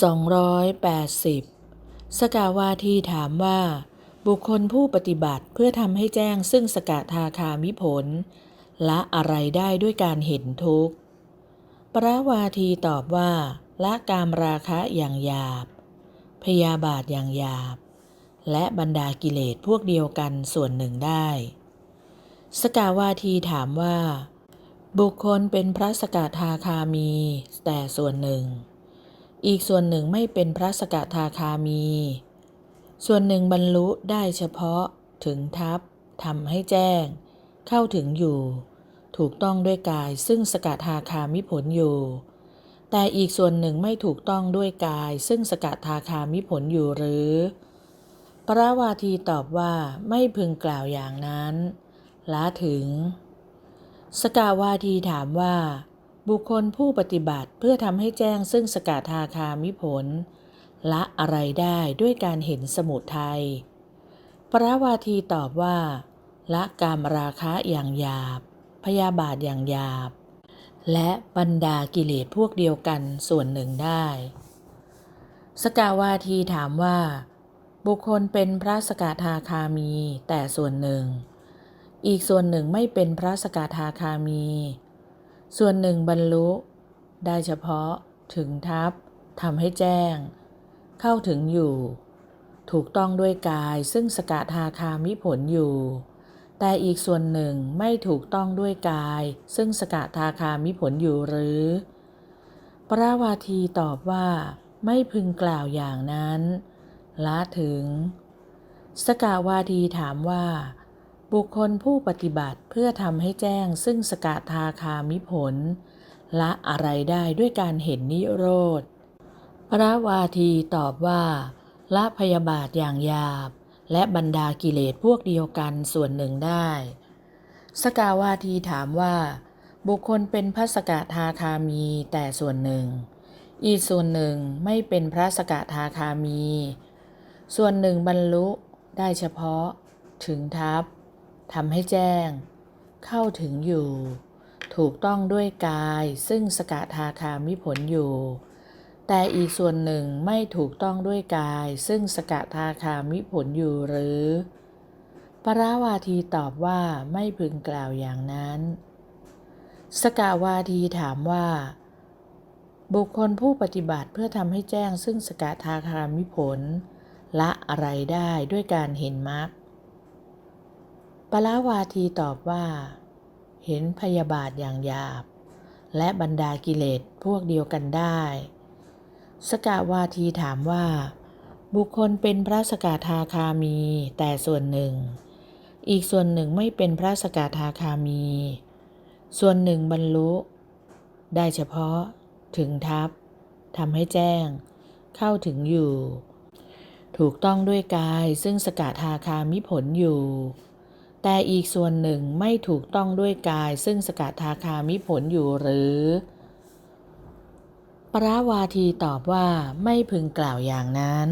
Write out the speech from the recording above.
280 สกาวาทีถามว่า บุคคลผู้ปฏิบัติเพื่อทำให้แจ้งซึ่งสกทาคามิผล ละอะไรได้ด้วยการเห็นทุกข์ ปราวาทีตอบว่า ละกามราคะอย่างหยาบ พยาบาทอย่างหยาบ และบรรดากิเลสพวกเดียวกันส่วนหนึ่งได้ สกาวาทีถามว่า บุคคลเป็นพระสกทาคามีแต่ส่วนหนึ่ง อีกส่วนหนึ่งไม่เป็นพระสกทาคามี ส่วนหนึ่งบรรลุได้เฉพาะถึงทัพทำให้แจ้ง เข้าถึงอยู่ ถูกต้องด้วยกายซึ่งสกทาคามิผลอยู่ แต่อีกส่วนหนึ่งไม่ถูกต้องด้วยกาย ซึ่งสกทาคามิผลอยู่หรือปราวาทีตอบว่าไม่พึงกล่าวอย่างนั้นละถึง สกาวาทีถามว่า บุคคลผู้ปฏิบัติเพื่อทำให้แจ้งซึ่งสกทาคามิผล ละอะไรได้ด้วยการเห็นสมุทัยปราวาทีตอบว่า ละกามราคะอย่างหยาบ พยาบาทอย่างหยาบ และบรรดากิเลสพวกเดียวกันส่วนหนึ่งได้ สกาวาทีถามว่า บุคคลเป็นพระสกทาคามีแต่ส่วนหนึ่ง อีกส่วนหนึ่งไม่เป็นพระสกทาคามี ส่วนหนึ่งบรรลุ ได้เฉพาะถึงทัพทำให้แจ้ง เข้าถึงอยู่ ถูกต้องด้วยกายซึ่งสกทาคามิผลอยู่ แต่อีกส่วนหนึ่งไม่ถูกต้องด้วยกาย ซึ่งสกทาคามิผลอยู่หรือปราวาทีตอบว่า ไม่พึงกล่าวอย่างนั้น ละถึง สกาวาทีถามว่า บุคคลผู้ปฏิบัติเพื่อทำให้แจ้งซึ่งสกทาคามิผล ละอะไรได้ด้วยการเห็นนิโรธ พระวาทีตอบว่า ละพยาบาทอย่างหยาบ และบรรดากิเลสพวกเดียวกันส่วนหนึ่งได้ สกาวาทีถามว่า บุคคลเป็นพระสกทาคามีแต่ส่วนหนึ่ง อีกส่วนหนึ่งไม่เป็นพระสกทาคามี ส่วนหนึ่งบรรลุได้เฉพาะถึงทัพ ทำให้แจ้ง เข้าถึงอยู่ ถูกต้องด้วยกายซึ่งสกทาคามิผลอยู่ แต่อีกส่วนหนึ่งไม่ถูกต้องด้วยกาย ซึ่งสกทาคามิผลอยู่หรือ ปราวาทีตอบว่าไม่พึงกล่าวอย่างนั้น สกาวาทีถามว่า บุคคลผู้ปฏิบัติเพื่อทำให้แจ้งซึ่งสกทาคามิผลละอะไรได้ด้วยการเห็นมรรค ปราวาทีตอบว่า เห็นพยาบาทอย่างหยาบ และบรรดากิเลสพวกเดียวกันได้ สกาวาทีถามว่า บุคคลเป็นพระสกทาคามีแต่ส่วนหนึ่ง อีกส่วนหนึ่งไม่เป็นพระสกทาคามี ส่วนหนึ่งบรรลุ ได้เฉพาะถึงทัพทำให้แจ้ง เข้าถึงอยู่ ถูกต้องด้วยกายซึ่งสกทาคามิผลอยู่ แต่อีกส่วนหนึ่งไม่ถูกต้องด้วยกาย ซึ่งสกทาคามิผลอยู่หรือ ปราวาทีตอบว่าไม่พึงกล่าวอย่างนั้น